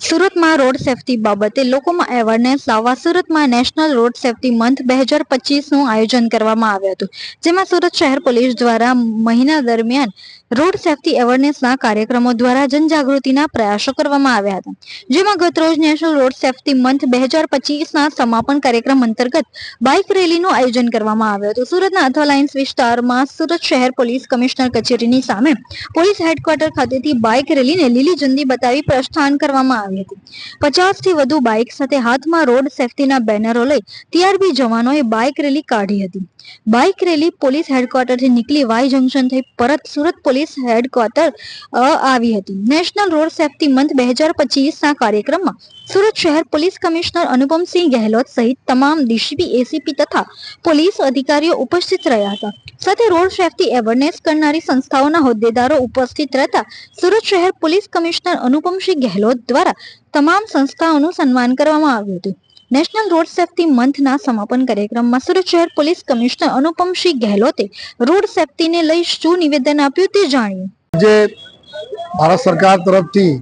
સુરતમાં road safety બાબતે લોકોમાં અવેરનેસ લાવવા સુરતમાં નેશનલ રોડ સેફટી મંથ બે હજારનું આયોજન કરવામાં આવ્યું હતું. જેમાં સુરત શહેર પોલીસ દ્વારા મહિના દરમિયાન રોડ સેફટી અવેરનેસના કાર્યક્રમો દ્વારા જનજાગૃતિના પ્રયાસો કરવામાં આવ્યા હતા. જેમાં ગતરોજ નેશનલ રોડ સેફટી મંથ બે હજાર પચીસના સમાપન કાર્યક્રમ અંતર્ગત બાઇક રેલીનું આયોજન કરવામાં આવ્યું હતું. સુરતના અથવા લાઇન્સ વિસ્તારમાં સુરત શહેર પોલીસ કમિશનર કચેરીની સામે પોલીસ હેડક્વાર્ટર ખાતેથી બાઇક રેલીને લીલી ઝંડી બતાવી પ્રસ્થાન કરવામાં આવી હતી. પચાસથી વધુ બાઇક સાથે હાથમાં રોડ સેફટીના બેનરો લઈ ટીઆરબી જવાનોએ બાઇક રેલી કાઢી હતી. બાઇક રેલી પોલીસ હેડક્વાર્ટરથી નીકળી વાય જંકશન થઈ પરત સુરત પોલીસ હેડક્વાર્ટર આવી હતી. નેશનલ રોડ સેફટી મંથ બે હજાર પચીસના કાર્યક્રમમાં સુરત શહેર પોલીસ કમિશનર અનુપમસિંહ ગહેલોત સહિત તમામ ડીસીપી, એસીપી તથા પોલીસ અધિકારીઓ ઉપસ્થિત રહ્યા હતા. સાથે રોડ સેફટી એવરનેસ કરનારી સંસ્થાઓના હોદ્દેદારો ઉપસ્થિત રહેતા સુરત શહેર પોલીસ કમિશનર અનુપમસિંહ ગહેલોત દ્વારા તમામ સંસ્થાઓનું સન્માન કરવામાં આવ્યું હતું. નેશનલ રોડ સેફટી મંથના સમાપન કાર્યક્રમમાં સુરત શહેર પોલીસ કમિશનર અનુપમસિંહ ગેહલોતે રોડ સેફટીને લઈ શું નિવેદન આપ્યું તે જાણ્યું. જે ભારત સરકાર તરફથી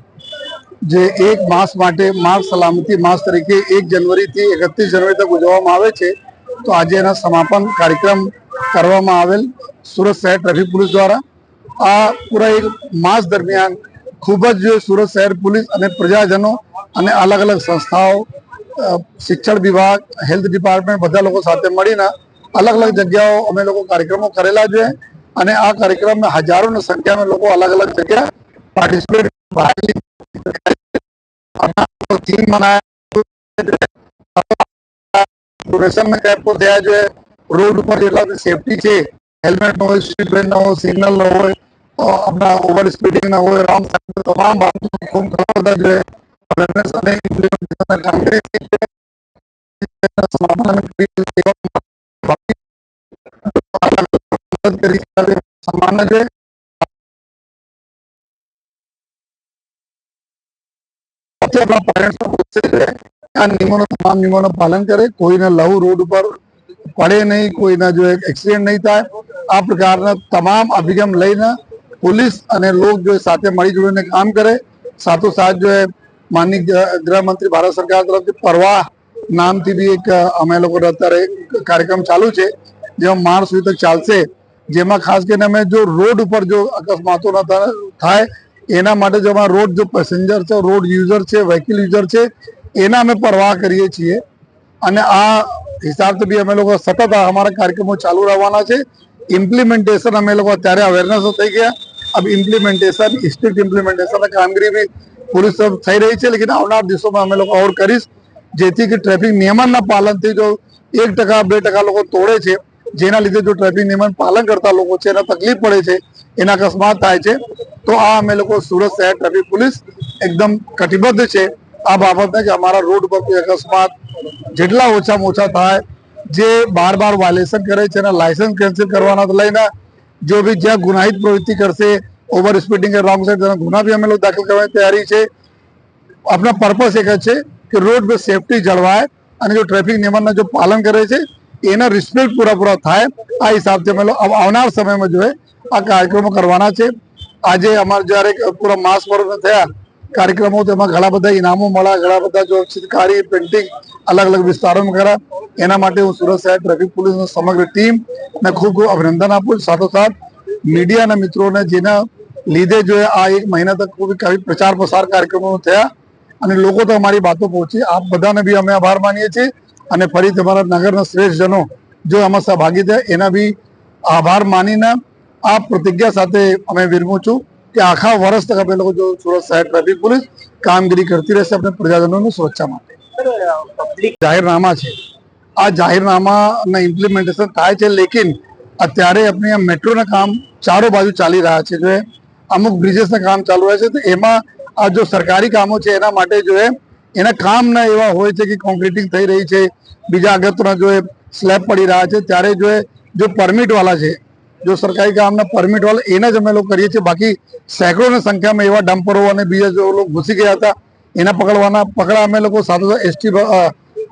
જે એક માસ માટે માર્ગ સલામતી માસ તરીકે એક જનવરીથી એકત્રીસ જનવરી તક ઉજવવામાં આવે છે, તો આજે એના સમાપન કાર્યક્રમ કરવામાં આવેલ સુરત શહેર ટ્રાફિક પોલીસ દ્વારા. આ પૂરા એક માસ દરમિયાન ખૂબ જ સુરત શહેર પોલીસ અને પ્રજાજનો અને અલગ અલગ સંસ્થાઓ શિક્ષણ વિભાગ, હેલ્થ ડિપાર્ટમેન્ટ બધા લોકો સાથે મળીને અલગ અલગ જગ્યાઓ અમે લોકો કાર્યક્રમો કરેલા છે અને આ કાર્યક્રમમાં હજારોની સંખ્યામાં લોકો અલગ અલગ જગ્યા પાર્ટિસિપેટ ભાગ થીમ થયા છે રોડ ઉપર જેટલા સેફટી છે હેલ્મેટ ન હોય સીટ બેલ્ટ ન હોય સિગ્નલ ન હોય આપણા ઓવર સ્પીડિંગ ના હોય રોંગ તમામ બાબતો ખૂબ ઘણા બધા જે awareness અને implementation કામગીરી છે. મદદ કરી છે. સન્માન છે સાથે આપણા પેરેન્ટ્સ પૂછશે છે આ નિયમોનું, તમામ નિયમોનું પાલન કરે કોઈને લવ રોડ ઉપર પડે નહીં, કોઈના જો એક્સિડન્ટ નહીં થાય આ પ્રકારના તમામ અભિગમ લઈને પોલીસ અને લોક જો સાથે મળી જોડીને કામ કરે સાથોસાથ જો માનનીય ગૃહમંત્રી ભારત સરકાર તરફથી પરવાહ નામથી બી એક, અમે લોકો અત્યારે કાર્યક્રમ ચાલુ છે, જેમાં માર્ચ સુધી તક ચાલશે. જેમાં ખાસ કરીને અમે જો રોડ ઉપર જો અકસ્માતો ન થાય, એના માટે જો અમારા રોડ જો પેસેન્જર છે, રોડ યુઝર છે, વ્હીકલ યુઝર છે, એના અમે પરવાહ કરીએ છીએ. અને આ હિસાબથી બી અમે લોકો સતત અમારા કાર્યક્રમો ચાલુ રહેવાના છે. ઇમ્પ્લિમેન્ટેશન અમે લોકો અત્યારે અવેરનેસ થઈ ગયા अब इम्प्लीमेंटेशन स्ट्रिक्ट इम्प्लीमेंटेशन કામગીરી બી પોલીસ તરફ થઈ રહી છે લેકિન આવનાર દિવસોમાં અમે લોકો ઓર કરીશ જેથી કે ટ્રાફિક નિયમનના પાલનથી જો એક ટકા બે ટકા લોકો તોડે છે જેના લીધે જો ટ્રાફિક નિયમન પાલન કરતા લોકો છે એને તકલીફ પડે છે એના અકસ્માત થાય છે તો આ અમે લોકો સુરત શહેર ટ્રાફિક પોલીસ એકદમ કટિબદ્ધ છે આ બાબતને કે અમારા રોડ પર કોઈ અકસ્માત જેટલા ઓછામાં ઓછા થાય જે બાર બાર વાયલેશન કરે છે એના લાયસન્સ કેન્સલ કરવાના લઈને જો બી જ્યાં ગુનાહિત પ્રવૃત્તિ કરશે ઓવર સ્પીડિંગ રોંગ સાઈડ તેના ગુના બી અમે લોકો દાખલ કરવાની તૈયારી છે. આપણા પર્પસ એક જ છે કે રોડ પર સેફટી જળવાય અને જો ટ્રાફિક નિયમનનું જો પાલન કરે છે, એના રિસ્પેક્ટ પૂરા પૂરા થાય. આ હિસાબથી અમે લોકો આવનાર સમયમાં જો આ કાર્યક્રમો કરવાના છે. આજે અમારે જ્યારે પૂરા માસ વર્ષ થયા કાર્યક્રમો તેમાં ઘણા બધા ઇનામો મળ્યા, ઘણા બધા જો ચિત્રકારી પેઇન્ટિંગ અલગ અલગ વિસ્તારોમાં કર્યા. એના માટે હું સુરત શહેર ટ્રાફિક પોલીસની સમગ્ર ટીમ ને ખૂબ ખૂબ અભિનંદન આપું છું. સાથોસાથ, મીડિયાના મિત્રોને જેના લીધે જો આ એક મહિના તક ખૂબ કાફી પ્રચાર પ્રસાર કાર્યક્રમો થયા અને લોકો તો અમારી વાતો પહોંચી. આપ બધાને બી અમે આભાર માનીએ છીએ અને ફરી તમારા નગરના શ્રેષ્ઠજનો જો આમાં સહભાગી થયા, એના બી આભાર માનીને આ પ્રતિજ્ઞા સાથે અમે વિરમું છું. કે આખા વર્ષ તક આપણે લોકો જો સુરત શહેર ટ્રાફિક પોલીસ કામગીરી કરતી રહેશે આપણે પ્રજાજનોની સુરક્ષા માટે. જાહેરનામા છે. આ જાહેરનામાના ઇમ્પ્લિમેન્ટેશન થાય છે લેકિન અત્યારે આપણે આ મેટ્રોના કામ ચારો બાજુ ચાલી રહ્યા છે. જો અમુક બ્રિજેસના કામ ચાલુ રહ્યા છે તો એમાં આ જો સરકારી કામો છે એના માટે જો એના કામ ના એવા હોય છે કે કોન્ક્રીટિંગ થઈ રહી છે. બીજા અગત્યના જો સ્લેબ પડી રહ્યા છે ત્યારે જો એ જો પરમિટવાળા છે જો સરકારી કામના પરમિટ વાળા એને જ અમે લોકો કરીએ છીએ. બાકી સેંકડોની સંખ્યામાં એવા ડમ્પરો અને બીજા જો લોકો ઘૂસી ગયા હતા, એના પકડવાના, પકડા અમે લોકો સાથે એસટી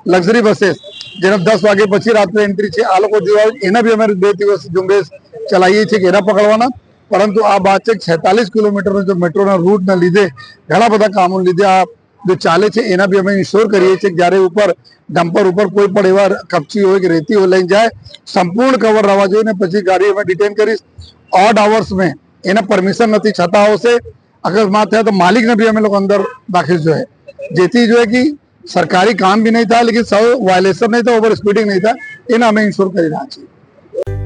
લક્ઝરી બસીસ જેને દસ વાગે પછી રાત્રે એન્ટ્રી છે. આ લોકો જોવા એના બી અમે બે દિવસ ઝુંબેશ ચલાવીએ છીએ કે એના પકડવાના. પરંતુ આ બાદ છે છેતાલીસ કિલોમીટરનો જો મેટ્રોના રૂટના લીધે ઘણા બધા કામો લીધે આ જો ચાલે છે, એના બી અમે ઇન્શ્યોર કરીએ છીએ જ્યારે ઉપર ડમ્પર ઉપર કોઈ પણ એવા કપચી હોય કે રેતી હોય, લઈને જાય, સંપૂર્ણ કવર રહેવા જોઈએ ને પછી ગાડી અમે ડિટેન કરીશ. ઓડ આવર્સ મેં એને પરમિશન નથી, છતાં આવશે. અકસ્માત થયા તો માલિકને બી અમે લોકો અંદર રાખીશ જોઈએ. જેથી જોઈએ કે સરકારી કામ બી નહીં થાય, લેકિન સૌ વાયોલેશન નહીં થાય ઓવર સ્પીડિંગ નહીં થાય, એને અમે ઇન્શ્યોર કરી રહ્યા છીએ.